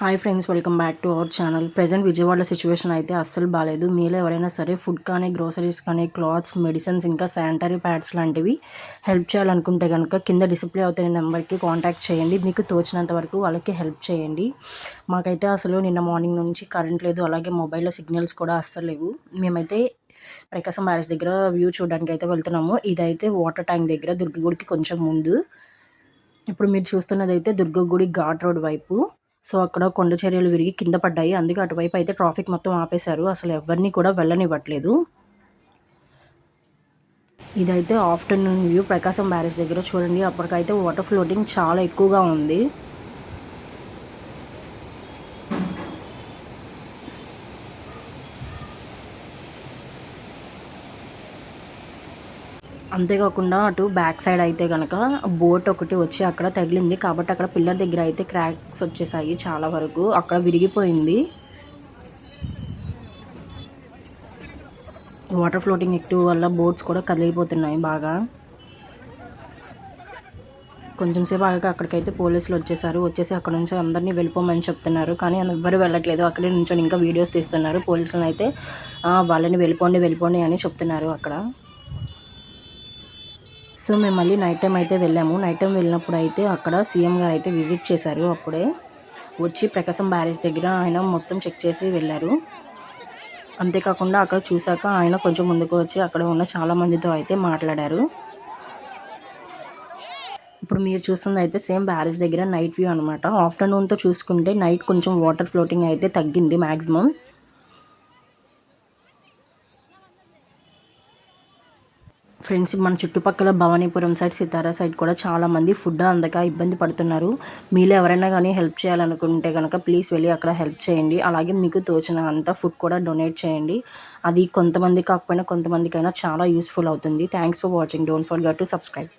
Hi friends welcome back to our channel present Vijayawada situation అయితే అస్సలు బాగాలేదు మీలో ఎవరైనా సరే ఫుడ్ కానీ గ్రోసరీస్ కానీ క్లాత్స్ మెడిసిన్స్ ఇంకా శానిటరీ ప్యాడ్స్ లాంటివి హెల్ప్ చేయాలనుకుంటే కనుక కింద డిస్ప్లే అవుతున్న నెంబర్కి కాంటాక్ట్ చేయండి. మీకు తోచినంత వరకు వాళ్ళకి హెల్ప్ చేయండి. మాకైతే అసలు నిన్న మార్నింగ్ నుంచి కరెంట్ లేదు. అలాగే మొబైల్లో సిగ్నల్స్ కూడా అస్సలు లేవు. మేమైతే ప్రకాశం బ్యారేజ్ దగ్గర వ్యూ చూడడానికి అయితే వెళ్తున్నాము. ఇదైతే వాటర్ ట్యాంక్ దగ్గర దుర్గగుడికి కొంచెం ముందు. ఇప్పుడు మీరు చూస్తున్నది అయితే దుర్గగుడి ఘాట్ రోడ్ వైపు. సో అక్కడ కొండ చర్యలు విరిగి కింద పడ్డాయి. అందుకే అటువైపు అయితే ట్రాఫిక్ మొత్తం ఆపేశారు. అసలు ఎవరిని కూడా వెళ్ళనివ్వట్లేదు. ఇదైతే ఆఫ్టర్నూన్ వ్యూ. ప్రకాశం బ్యారేజ్ దగ్గర చూడండి. అప్పటికైతే వాటర్ ఫ్లోటింగ్ చాలా ఎక్కువగా ఉంది. అంతేకాకుండా అటు బ్యాక్ సైడ్ అయితే కనుక బోట్ ఒకటి వచ్చి అక్కడ తగిలింది. కాబట్టి అక్కడ పిల్లర్ దగ్గర అయితే క్రాక్స్ వచ్చేసాయి చాలా వరకు. అక్కడ విరిగిపోయింది. వాటర్ ఫ్లోటింగ్ ఎక్కువ వల్ల బోట్స్ కూడా కదిలిపోతున్నాయి బాగా. కొంచెం సేపు ఆగాక అక్కడికైతే పోలీసులు వచ్చేసారు. వచ్చేసి అక్కడ నుంచి అందరినీ వెళ్ళిపోమని చెప్తున్నారు. కానీ ఎవరు వెళ్ళట్లేదు. అక్కడే నుంచి ఇంకా వీడియోస్ తీస్తున్నారు. పోలీసులను అయితే వాళ్ళని వెళ్ళిపోండి వెళ్ళిపోండి అని చెప్తున్నారు అక్కడ. సో మేము మళ్ళీ నైట్ టైం అయితే వెళ్ళాము. నైట్ టైం వెళ్ళినప్పుడు అయితే అక్కడ సీఎం గారు అయితే విజిట్ చేశారు అప్పుడే. వచ్చి ప్రకాశం బ్యారేజ్ దగ్గర ఆయన మొత్తం చెక్ చేసి వెళ్ళారు. అంతేకాకుండా అక్కడ చూశాక ఆయన కొంచెం ముందుకు వచ్చి అక్కడ ఉన్న చాలా మందితో అయితే మాట్లాడారు. ఇప్పుడు మీరు చూస్తుంది అయితే సేమ్ బ్యారేజ్ దగ్గర నైట్ వ్యూ అనమాట ఆఫ్టర్నూన్తో చూసుకుంటే నైట్ కొంచెం వాటర్ ఫ్లోటింగ్ అయితే తగ్గింది మ్యాక్సిమం ఫ్రెండ్స్ మన చుట్టుపక్కల భవానీపురం సైడ్ సితారా సైడ్ కూడా చాలామంది ఫుడ్ అందక ఇబ్బంది పడుతున్నారు. మీలో ఎవరైనా కానీ హెల్ప్ చేయాలనుకుంటే కనుక ప్లీజ్ వెళ్ళి అక్కడ హెల్ప్ చేయండి. అలాగే మీకు తోచిన అంత ఫుడ్ కూడా డొనేట్ చేయండి. అది కొంతమంది కాకపోయినా కొంతమందికైనా చాలా యూస్ఫుల్ అవుతుంది. Thanks for watching don't forget to subscribe